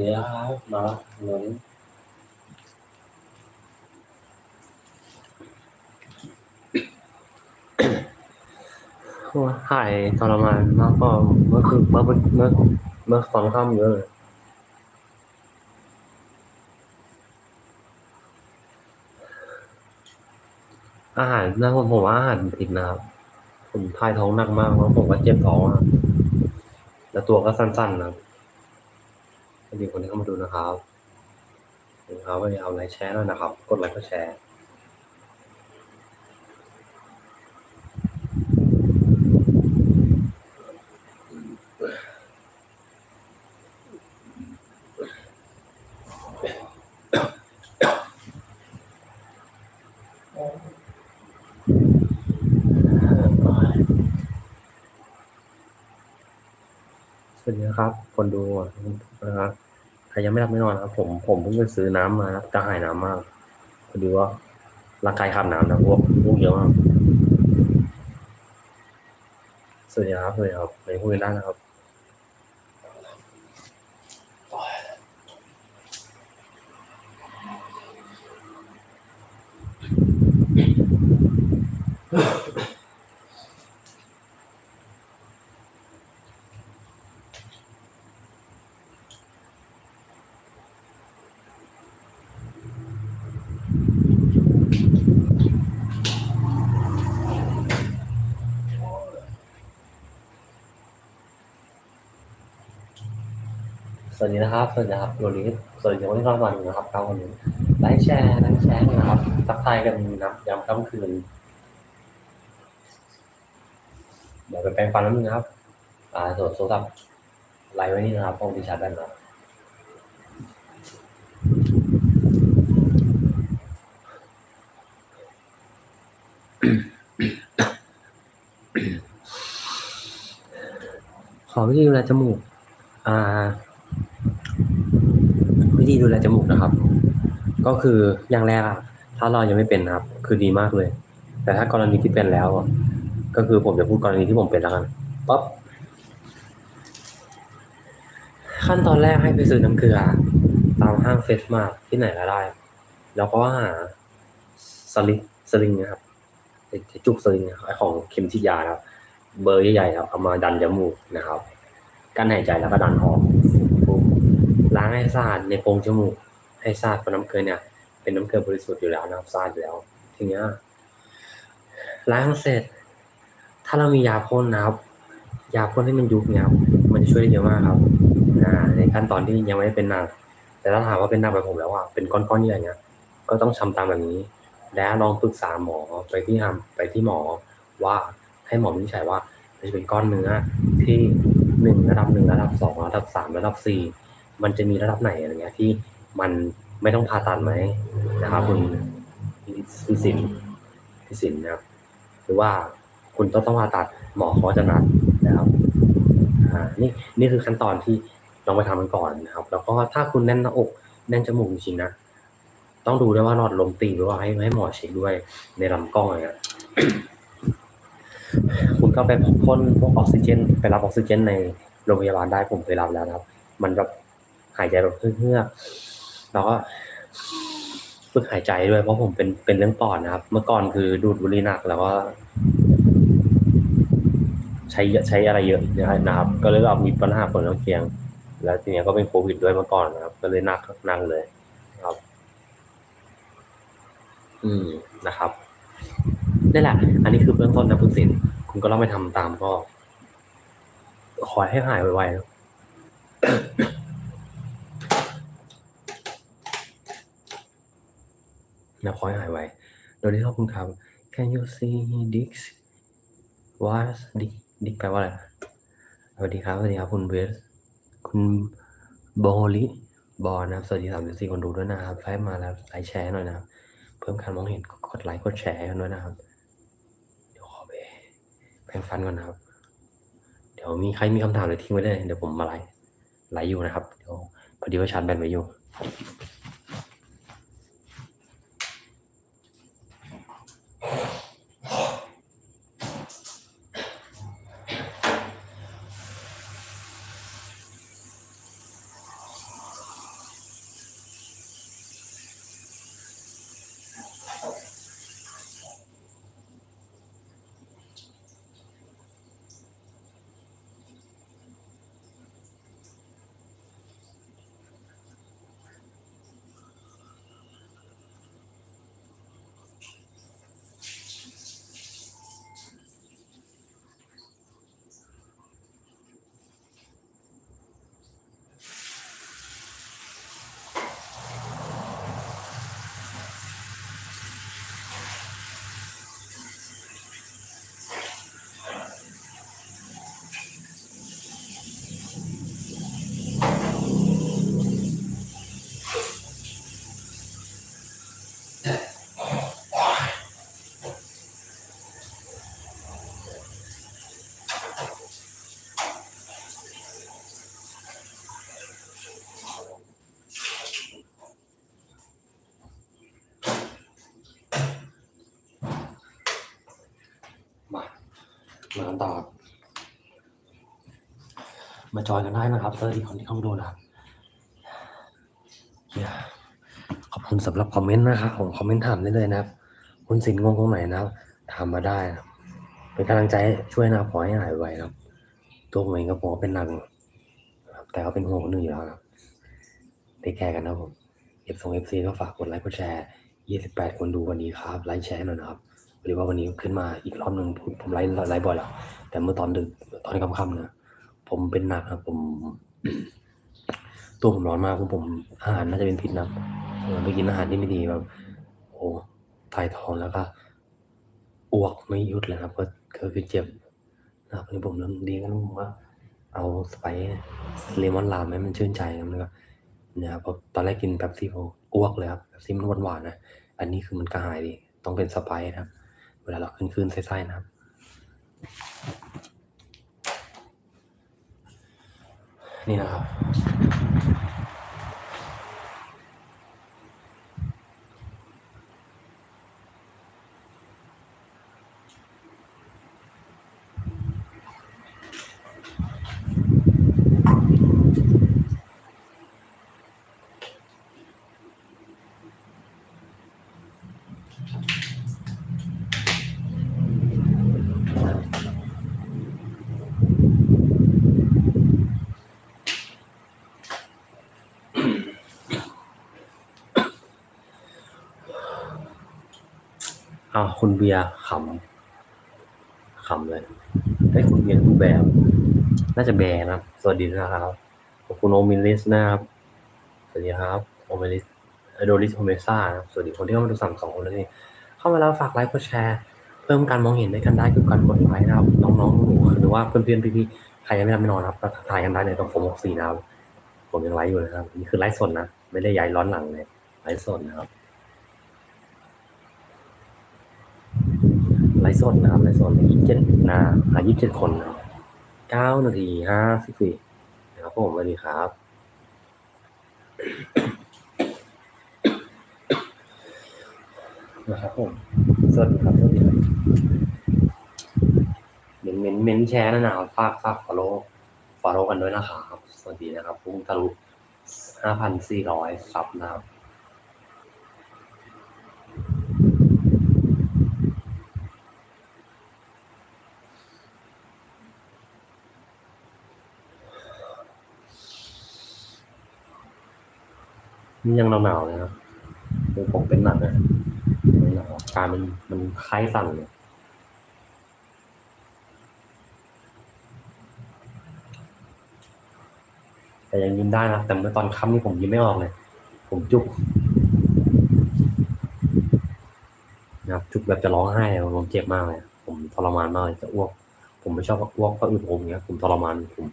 วัสดีครับมาหนุนโอ้ยถ่ายทรมานมากกว่าเมื่อคือเมื่อเมื่อเมื่อเมื่อตอนค่ำเยอะเลยอาหารนะผมผมว่าอาหารผิดนะครับ ผมทายท้องหนักมากแล้วผมก็เจ็บท้องแล้วตัวก็สั้นๆนะครับ สวัสดีคนที่เข้ามาดูนะครับขอบคุณครับวันนี้เอาไลค์แชร์ด้วยนะครับ กดไลค์ก็แชร์สวัสดีครับ คนดูครับ ใครยังไม่รับไม่นอนครับผมผมเพิ่งไปซื้อน้ำมานะครับกระหายน้ำมากพอดีว่าร่างกายขาดน้ำนะพวกพวกเยอะมากสวัสดีครับสวัสดีครับไปคุยกันได้นะครับ วัสดีนะครับ สวัสดีครับวันนี้สวัสดีวันที่เข้ามาดูนะครับครับวันนี้ไลค์แชร์ไลค์แชร์นะครับทักทายกันนับยามค่ำคืน เดี๋ยวไปแปรงฟันแล้วนึงนะครับ อ่าโทรโทรศัพท์ไลน์ไว้นี่นะครับห้องที่ชาร์จแบตนะครับขอวิธีดูแลจมูก อ่า ธีดูแลจมูกนะครับ ก็คืออย่างแรกอะถ้าเรายังไม่เป็นนะครับ คือดีมากเลย แต่ถ้ากรณีที่เป็นแล้วอะก็คือผมจะพูดกรณีที่ผมเป็นแล้วกันปั๊บขั้นตอนแรกให้ไปซื้อน้ำเกลือ ตามห้างเฟสมาที่ไหนก็ได้ แล้วก็หาสลิงสลิงนะครับไอ้จุกสลิงไอ้ของเข็มฉีดยาครับ เบอร์ใหญ่ๆครับเอามาดันจมูกนะครับ กั้นหายใจแล้วก็ดันออก ให้สะอาดในโพรงจมูก ให้สะอาดเพราะน้ำเกลือเนี่ย เป็นน้ำเกลือบริสุทธิ์อยู่แล้วนะครับสะอาดอยู่แล้ว ทีเนี้ยล้างเสร็จ ถ้าเรามียาพ่นนะครับ ยาพ่นให้มันยุบเนี่ยครับมันจะช่วยได้เยอะมากครับในขั้นตอนที่ยังไม่ได้เป็นหนัก แต่ถ้าถามว่าเป็นหนักแบบผมแล้วอะเป็นก้อนๆใหญ่เนี่ยก็ต้องทำตามแบบนี้ แล้วลองปรึกษาหมอไปที่ทำไปที่หมอว่าให้หมอวินิจฉัยว่าจะเป็นก้อนเนื้อที่หนึ่งระดับหนึ่งระดับสองระดับสามระดับสี่ มันจะมีระดับไหนอะไรเงี้ยที่มันไม่ต้องผ่าตัดไหมนะครับคุณพี่สินพี่สินนะครับหรือว่าคุณต้องต้องผ่าตัดหมอเขาจะนัดนะครับอ่านี่นี่คือขั้นตอนที่ต้องไปทำกันก่อนนะครับ แล้วก็ถ้าคุณแน่นหน้าอกแน่นจมูกจริงๆนะต้องดูด้วยว่าหลอดลมตีหรือว่าให้ให้หมอเช็คด้วยในลำกล้องอะไรเงี้ยคุณก็ไปพ่นพวกออกซิเจน ไปรับออกซิเจนในโรงพยาบาลได้ผมเคยรับแล้วนะครับ มันแบบ หายใจแบบเฮือกๆแล้วก็ฝึกหายใจด้วยเพราะผมเป็นเป็นเรื่องปอดนะครับ เมื่อก่อนคือดูดบุหรี่หนักแล้วก็ใช้ใช้อะไรเยอะนะครับ ก็เลยแบบมีปัญหาผลข้างเคียง แล้วทีเนี้ยก็เป็นโควิดด้วยเมื่อก่อนนะครับ ก็เลยหนักหนักเลยนะครับ อืมนะครับนี่แหละ อันนี้คือเบื้องต้นนะคุณสินคุณก็ลองไปทำตามก็ ขอให้หายไวๆนะ นะขอให้หายไวโดยที่ขอบคุณครับ Can you see dicks what dick dick แปลว่าอะไรสวัสดีครับสวัสดีครับคุณเวสคุณโบลิบอลนะครับสวัสดีสามสิบสี่คนดูด้วยนะครับแฟมาแล้วไลค์แชร์หน่อยนะครับ เพิ่มการมองเห็นกดไลค์กดแชร์กันด้วยนะครับ เดี๋ยวขอไปแปรงฟันก่อนนะครับ เดี๋ยวมีใครมีคำถามอะไรทิ้งไว้เลยเดี๋ยวผมมาไลฟ์ไลฟ์อยู่นะครับ เดี๋ยวพอดีว่าชาร์จแบตไว้อยู่ มากันต่อครับมาจอยกันได้นะครับสวัสดีคนที่เข้ามาดูนะครับเหี้ยขอบคุณสำหรับคอมเมนต์นะครับผมคอมเมนต์ถามได้เลยนะครับ คุณสินงงตรงไหนนะครับถามมาได้นะเป็นกำลังใจช่วยนะขอให้หายไวนะครับ ตัวผมเองก็บอเป็นหนักแต่ก็เป็นห่วงคนอื่นอยู่แล้วนะครับได้แคร์กันนะครับผมเอฟซงเอฟซีก็ฝากกดไลค์กดแชร์ 28 คนดูวันนี้ครับ ไลค์แชร์หน่อยนะครับ หรือว่าวันนี้ขึ้นมาอีกรอบหนึ่งผมไลค์ไลค์บ่อยแล้วแต่เมื่อตอนดึกตอนค่ำๆนะผมเป็นหนักครับผมตัวผมร้อนมากผมผมอาหารน่าจะเป็นพิษนะไปกินอาหารที่ไม่ดีแบบโอ้ถ่ายท้องแล้วก็อ้วกไม่หยุดเลยครับก็ก็คือเจ็บนะครับวันนี้ผมเริ่มดีกันผมว่าเอาสไปซ์เลมอนลามให้มันชื่นใจครับแล้วก็เนี่ยครับเพราะตอนแรกกินแป๊บซี่ผมอ้วกเลยครับแป๊บซี่มันหวานๆนะ อันนี้คือมันกระหายดี ต้องเป็นสไปซ์นะครับ ลาเราขึ้นขึ้นๆไส้ๆนะครับ นี่นะครับ อ้าวคุณเบียร์ขำขำเลยได้คุณเบียร์คุณแบร์น่าจะแบร์นะครับ สวัสดีนะครับขอบคุณโอมิลิสนะครับ สวัสดีครับโอมิลิสโดริสโฮเมซ่านะครับสวัสดีคนที่เข้ามาดูสั่งสองคนแล้วนี่เข้ามาแล้วฝากไลค์กดแชร์ เพิ่มการมองเห็นได้กันได้คือการกดไลค์นะครับ น้องๆหนูหรือว่าเพื่อนๆพี่ๆใครยังไม่ทำไม่นอนครับก็ทักทายกันได้ในตรงโฟมกสี่นะครับผมยังไลฟ์อยู่นะครับนี่คือไลฟ์สดนะ ไม่ได้ย้ายร้อนหลังเลยไลฟ์สดนะครับ ไลฟ์สดนะครับไลฟ์สดยี่สิบเจ็ดนาหายี่สิบเจ็ดคนนะครับเก้านาทีห้าสิบสี่นะครับผมสวัสดีครับ นะครับผมสวัสดีครับสวัสดีครับเมนเมนเมนแชร์นะนะครับฝากฝาก follow follow กันด้วยนะครับ สวัสดีนะครับพุ่งทะลุห้าพันสี่ร้อยซับนะครับ นี่ยังหนาวๆเลยครับคือผมเป็นหนักนะหนาวการมันมันคล้ายสั่นเลยแต่ยังยิ้มได้นะแต่เมื่อตอนค่ำนี่ผมยิ้มไม่ออกเลย ผมจุกนะครับจุกแบบจะร้องไห้ผมเจ็บมากเลยผมทรมานมากเลยจะอ้วก ผมไม่ชอบอ้วกเพราะอื่นผมเงี้ยผมทรมานผม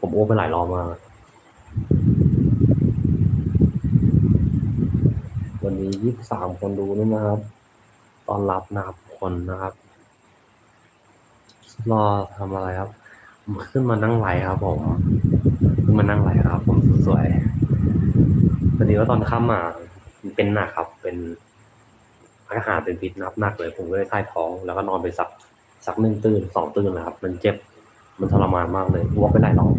ผมอ้วกไปหลายรอบมาก วันนี้ยี่สิบสามคนดูนี่นะครับตอนรับนะครับคนนะครับ รอทำอะไรครับมขึ้นมานั่งไหลครับ ผมขึ้นมานั่งไหลครับ ผมสวยพอดีว่าตอนค่ำอะมันเป็นหนักครับ เป็นอาหารเป็นพิษนับหนักเลย ผมก็เลยคลายท้อง แล้วก็นอนไปสักสักหนึ่งตื่นสองตื่นนะครับ มันเจ็บมันทรมานมากเลยอ้วกไปหลายรอบ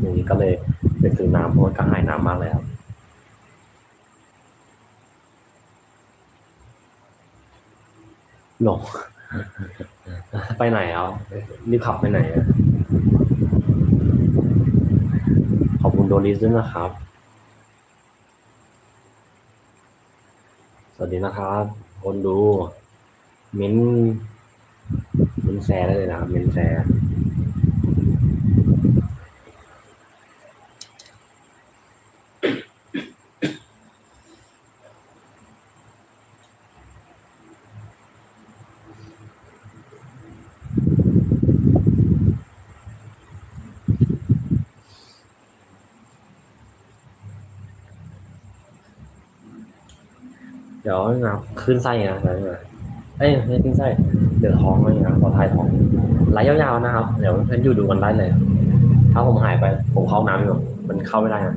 อย่างนี้ก็เลยไปซื้อน้ำเพราะว่ากระหายน้ำมากเลยครับ หลง ไปไหนเอานี่ขับไปไหนอะขอบคุณโดนิสด้วยนะครับ สวัสดีนะครับ คนดู มิ้น มิ้นแซ่ได้เลยนะครับ มิ้นแซ่ร์ เดี๋ยวนะขึ้นไส้นะเดี๋ยวนะเอ้ยไม่ขึ้นไส้เดือดท้องอะไรนะพอทายท้องไหลยาวๆนะครับ เดี๋ยวเพื่อนอยู่ดูกันได้เลย ถ้าผมหายไป ผมเข้าน้ำอยู่มันเข้าไม่ได้นะ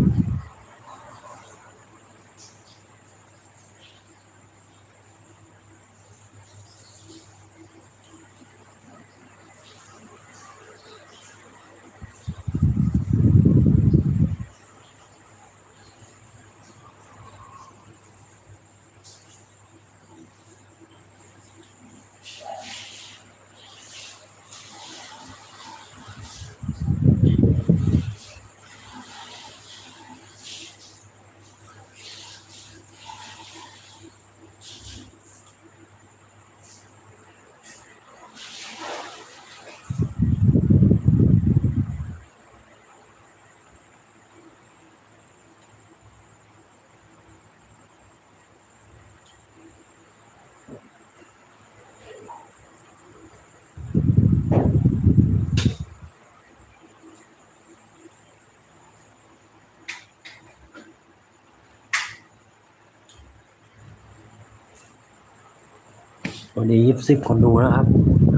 วันนี้ยี่สิบคนดูนะครับ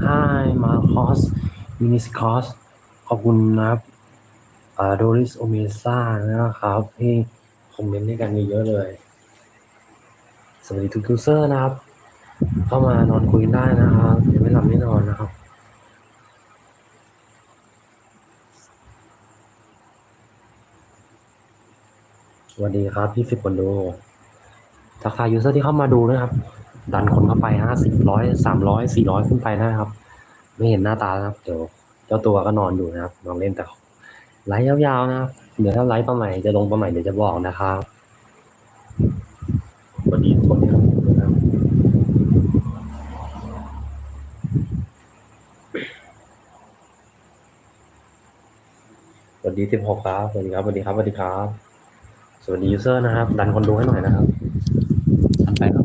Hi มาคอสมินิสคอสขอบคุณนะครับอ่าโดริสโอเมซ่านะครับที่คอมเมนต์ให้กันเยอะเลย สวัสดีทุกยูเซอร์นะครับ เข้ามานอนคุยได้นะครับยังไม่หลับไม่นอนนะครับสวัสดีครับพี่สิบคนดูทักทายยูเซอร์ที่เข้ามาดูนะครับ ดันคนเข้าไปห้าสิบร้อยสามร้อยสี่ร้อยขึ้นไปนะครับ ไม่เห็นหน้าตานะครับ เดี๋ยวเจ้าตัวก็นอนอยู่นะครับนอนเล่นแต่ไลฟ์ยาวๆนะครับเดี๋ยวถ้าไลฟ์ตอนไหนจะลงตอนไหนเดี๋ยวจะบอกนะครับสวัสดีทุกคนครับสวัสดีสิบหกครับสวัสดีครับสวัสดีครับสวัสดีครับ สวัสดียูเซอร์นะครับ ดันคนดูให้หน่อยนะครับดันไปครับ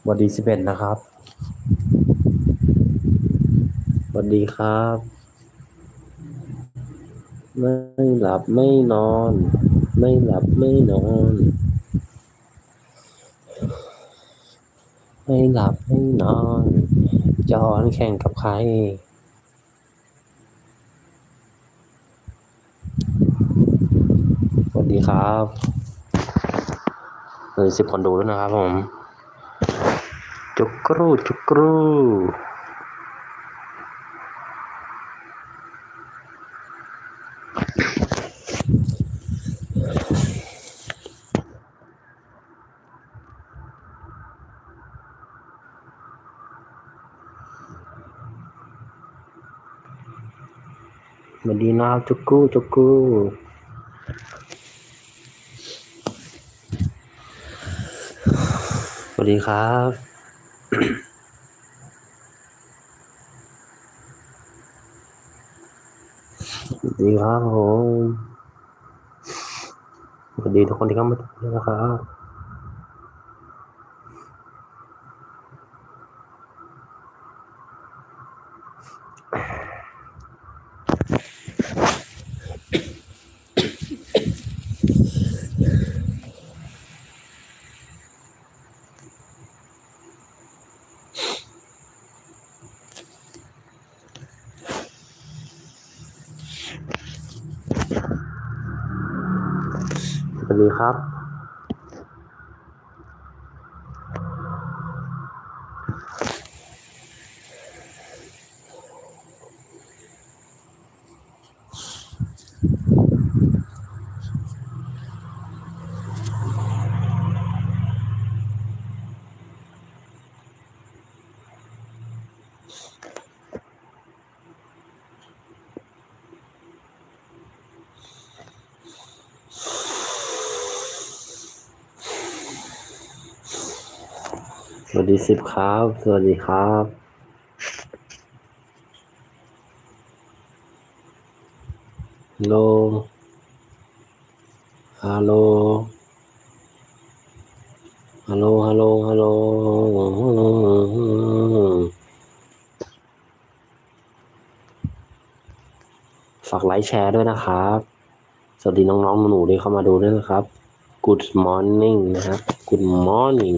ส วัสดีสิบเอ็ดนะครับสวัสดีครับ ไม่หลับไม่นอน ไม่หลับไม่นอน ไม่หลับไม่นอน จอนแข่งกับใครสวัสดีครับเลยสิบคนดูแล้วนะครับผม จุกกรูจุกกรูสวัสดีนะครับ จุกกูจุกกูสวัสดีค วัสดีครับ วัสดีสิบครับ สวัสดีครับฮัลโหลฮัลโหลฮัลโหลฮัลโหลฮัลโหลฝากไลค์แชร์ด้วยนะครับ สวัสดีน้องๆหนูๆดีเข้ามาดูด้วยนะครับ Good morning นะครับ Good morning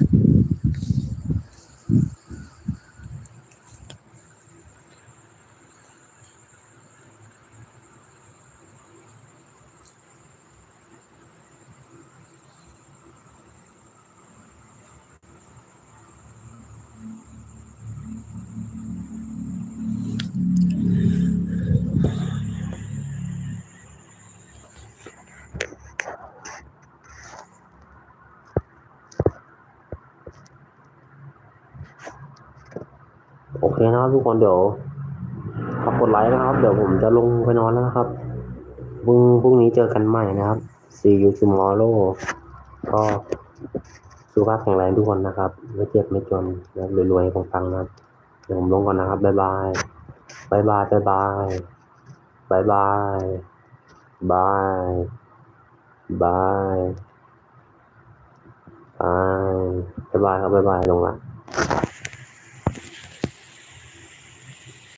โอเคนะครับทุกคนเดี๋ยวฝากกดไลค์นะครับ เดี๋ยวผมจะลงไปนอนแล้วนะครับพรุ่งพรุ่งนี้เจอกันใหม่นะครับ see you tomorrow ก็สุขภาพแข็งแรงทุกคนนะครับ ไม่เจ็บไม่จนและรวยๆปังๆนะครับเดี๋ยวผมลงก่อนนะครับ บ๊ายบาย บ๊ายบาย บ๊ายบาย บ๊ายบาย บาย บาย บาย บ๊ายบายครับ บ๊ายบาย ลงละ